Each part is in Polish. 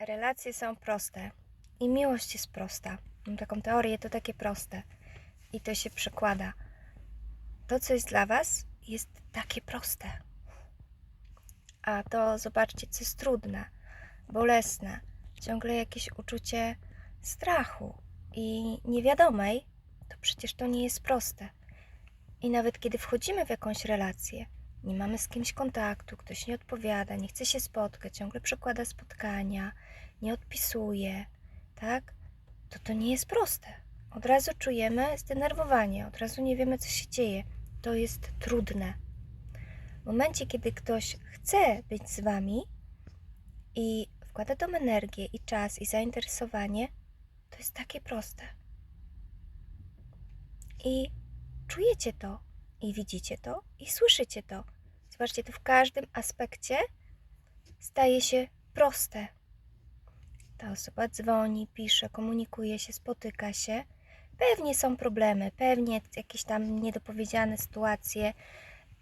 relacje są proste i miłość jest prosta. Mam taką teorię, to takie proste i to się przekłada. To, co jest dla Was, jest takie proste. A to zobaczcie, co jest trudne, bolesne, ciągle jakieś uczucie strachu i niewiadomej, to przecież to nie jest proste. I nawet kiedy wchodzimy w jakąś relację, nie mamy z kimś kontaktu, ktoś nie odpowiada, nie chce się spotkać, ciągle przekłada spotkania, nie odpisuje, tak? To to nie jest proste. Od razu czujemy zdenerwowanie, od razu nie wiemy, co się dzieje. To jest trudne. W momencie, kiedy ktoś chce być z wami i wkłada tą energię i czas i zainteresowanie, to jest takie proste. I czujecie to, i widzicie to, i słyszycie to. Zobaczcie, to w każdym aspekcie staje się proste. Ta osoba dzwoni, pisze, komunikuje się, spotyka się. Pewnie są problemy, pewnie jakieś tam niedopowiedziane sytuacje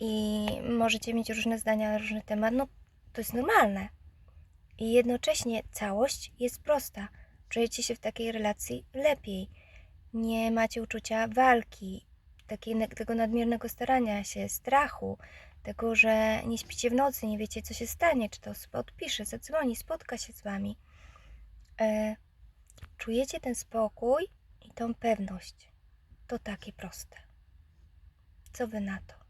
i możecie mieć różne zdania na różny temat. No, to jest normalne. I jednocześnie całość jest prosta. Czujecie się w takiej relacji lepiej. Nie macie uczucia walki, takiej, tego nadmiernego starania się, strachu, tego, że nie śpicie w nocy, nie wiecie, co się stanie, czy ta osoba odpisze, zadzwoni, spotka się z wami. E, czujecie ten spokój i tą pewność. To takie proste. Co wy na to?